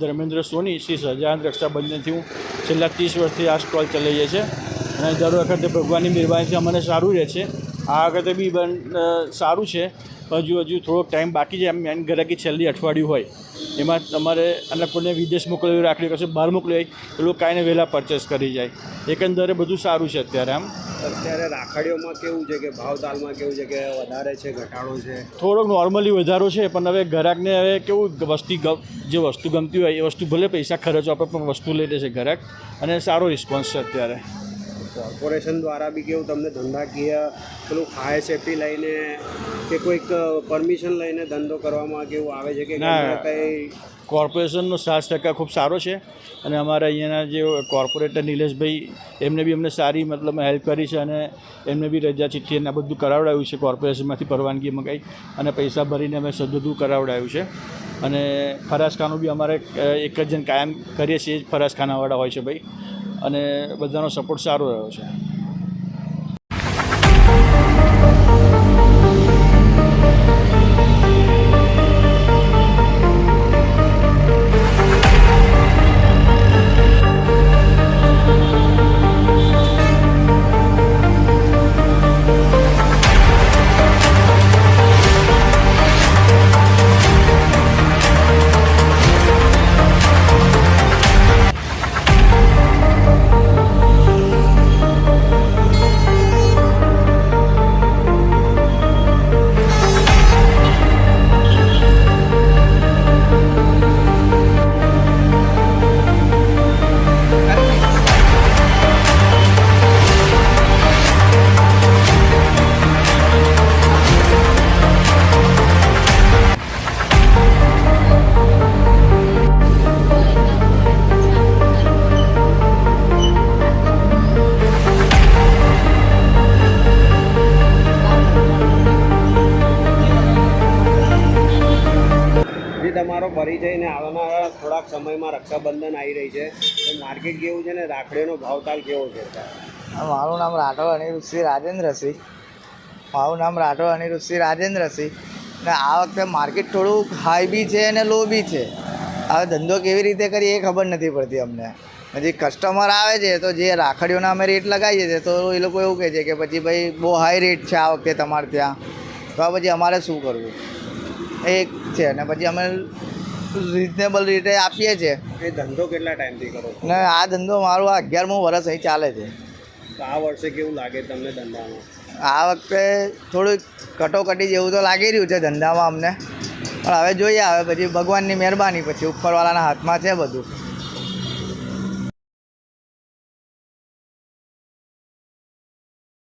ધર્મેન્દ્ર સોની, શ્રી સહજાનંદ રક્ષાબંધનથી હું છેલ્લા ત્રીસ વર્ષથી આ સ્ટોલ ચલાવીએ છીએ. અને દર વખતે ભગવાનની મહેરબાનીથી અમને સારું રહે છે. આ વખતે બી સારું છે. હજુ હજુ થોડોક ટાઈમ બાકી છે. એમ મેન ગ્રાહકી છેલ્લી અઠવાડિયું હોય. એમાં તમારે અને કોઈને વિદેશ મોકલવી રાખવી કશે બહાર મોકલવી હોય, એ લોકો કાંઈને વહેલા પરચેસ કરી જાય. એકંદરે બધું સારું છે અત્યારે આમ. અત્યારે રાખડીઓમાં કેવું છે કે ભાવ તાલમાં કેવું છે કે વધારે છે, ઘટાડો છે? થોડોક નોર્મલી વધારો છે, પણ હવે ગ્રાહકને હવે કેવું વસ્તી જે વસ્તુ ગમતી હોય એ વસ્તુ ભલે પૈસા ખર્ચો આપણે પણ વસ્તુ લઈ લે છે ગ્રાહક અને સારો રિસ્પોન્સ છે અત્યારે. કોર્પોરેશન દ્વારા બી કેવું તમને ધંધાકીય પેલું ફાયર સેફટી લઈને કે કોઈક પરમિશન લઈને ધંધો કરવામાં કેવું આવે છે કે કંઈ કોર્પોરેશનનો સાત ટકા ખૂબ સારો છે અને અમારા અહીંયાના જે કોર્પોરેટર નિલેશભાઈ એમને બી અમને સારી મતલબ હેલ્પ કરી છે અને એમને બી રજા ચિઠ્ઠી અને આ બધું કરાવડાવ્યું છે કોર્પોરેશનમાંથી પરવાનગી મંગાવી અને પૈસા ભરીને અમે બધું કરાવડાવ્યું છે. અને ફરાસખાનું બી અમારે એક જ જણ કાયમ કરીએ છીએ જ ફરાસખાનાવાળા હોય છે ભાઈ. અને બધાનો સપોર્ટ સારો રહ્યો છે. જે તમારો પરિચય ને આવનારા થોડાક સમયમાં રક્ષાબંધન આવી રહી છે. તો માર્કેટ કેવું છે ને? રાખડીનો ભાવતાલ કેવો છે? મારું નામ રાઠોડ અનિરુદ્ધસિંહ રાજેન્દ્રસિંહ. મારું નામ રાઠોડ અનિરુદ્ધસિંહ રાજેન્દ્રસિંહ. ને આ વખતે માર્કેટ થોડુંક હાઈ બી છે અને લો બી છે. હવે ધંધો કેવી રીતે કરીએ એ ખબર નથી પડતી અમને. હજી કસ્ટમર આવે છે તો જે રાખડીઓના અમે રેટ લગાવીએ છીએ તો એ લોકો એવું કહે છે કે પછી ભાઈ બહુ હાઈ રેટ છે આ વખતે તમારે ત્યાં. તો પછી અમારે શું કરવું? એક છે અને પછી અમે રિઝનેબલ રેટે આપીએ છીએ. એ ધંધો કેટલા ટાઈમથી કરો ને આ ધંધો મારો આ અગિયારમું વર્ષ અહીં ચાલે છે. તો આ વર્ષે કેવું લાગે તમને ધંધામાં? આ વખતે થોડુંક કટોકટી જેવું તો લાગી રહ્યું છે ધંધામાં અમને. પણ હવે જોઈએ હવે પછી ભગવાનની મહેરબાની પછી ઉપરવાળાના હાથમાં છે બધું.